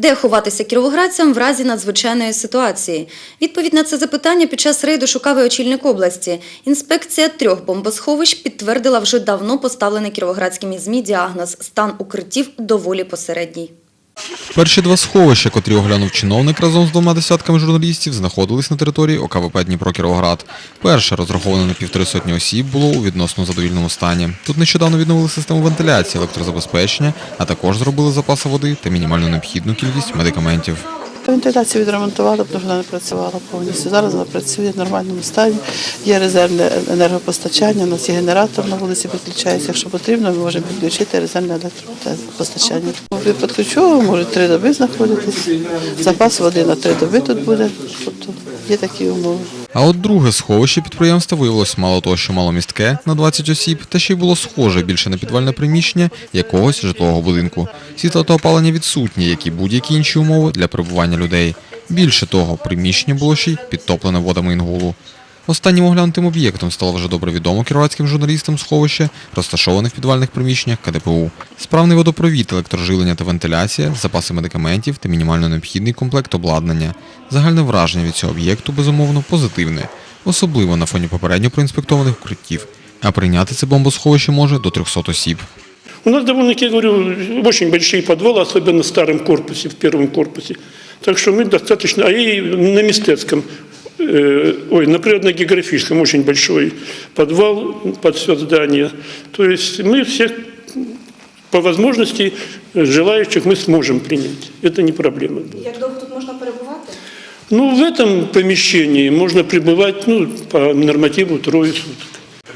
Де ховатися кіровоградцям в разі надзвичайної ситуації? Відповідь на це запитання під час рейду шукав очільник області. Інспекція трьох бомбосховищ підтвердила вже давно поставлений кіровоградськими ЗМІ діагноз «стан укриттів доволі посередній». Перші два сховища, котрі оглянув чиновник разом з двома десятками журналістів, знаходились на території ОКВП Дніпро Кіровоград. Перше, розраховане на півтори сотні осіб, було у відносно задовільному стані. Тут нещодавно відновили систему вентиляції, електрозабезпечення, а також зробили запаси води та мінімально необхідну кількість медикаментів. Вентиляцію відремонтували, тому що вона не працювала повністю. Зараз вона працює в нормальному стані. Є резервне енергопостачання, у нас є генератор на вулиці підключається. Якщо потрібно, ми можемо підключити резервне електропостачання. Випадку чого можуть три доби знаходитись. Запас води на три доби тут буде. Тобто є такі умови. А от друге сховище підприємства виявилось мало того, що мало містке на 20 осіб, та ще й було схоже більше на підвальне приміщення якогось житлового будинку. Світло та опалення відсутні, як і будь-які інші умови для перебування людей. Більше того, приміщення було ще й підтоплене водами Інгулу. Останнім оглянутим об'єктом стало вже добре відомо кіровацьким журналістам сховище, розташоване в підвальних приміщеннях КДПУ. Справний водопровід, електроживлення та вентиляція, запаси медикаментів та мінімально необхідний комплект обладнання. Загальне враження від цього об'єкту, безумовно, позитивне, особливо на фоні попередньо проінспектованих укриттів. А прийняти це бомбосховище може до 300 осіб. У нас довольно-таки, я говорю, очень большие подвалы, особенно в старом корпусе, в первом корпусе. Так что мы достаточно, а и на Мистецком, э, ой, на природно-географическом очень большой подвал под все здание. То есть мы всех по возможности желающих мы сможем принять. Это не проблема. Як довго тут можна перебувати? Ну, в этом помещении можно пребывать ну, по нормативу трое суток.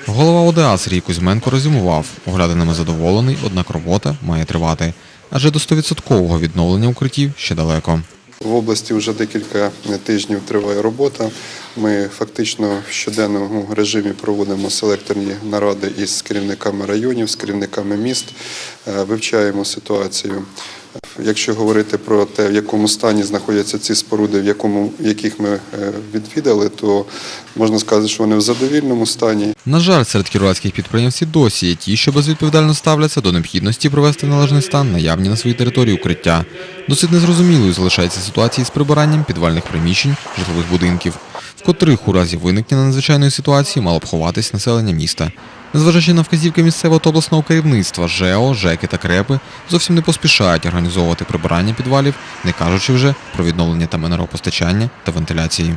Голова ОДА Сергій Кузьменко резюмував, оглядинами задоволений, однак робота має тривати. Адже до 100% відновлення укриттів ще далеко. В області вже декілька тижнів триває робота. Ми фактично в щоденному режимі проводимо селекторні наради із керівниками районів, з керівниками міст, е, вивчаємо ситуацію. Якщо говорити про те, в якому стані знаходяться ці споруди, в якому яких ми е, відвідали, то можна сказати, що вони в задовільному стані. На жаль, серед кіровацьких підприємців досі є ті, що безвідповідально ставляться до необхідності привести в належний стан наявні на своїй території укриття. Досить незрозумілою залишається ситуація з прибиранням підвальних приміщень житлових будинків, в котрих у разі виникнення надзвичайної ситуації мало б ховатись населення міста. Незважаючи на вказівки місцевого та обласного керівництва, ЖЕО, ЖЕКи та КРЕПи зовсім не поспішають організовувати прибирання підвалів, не кажучи вже про відновлення там енергопостачання та вентиляції.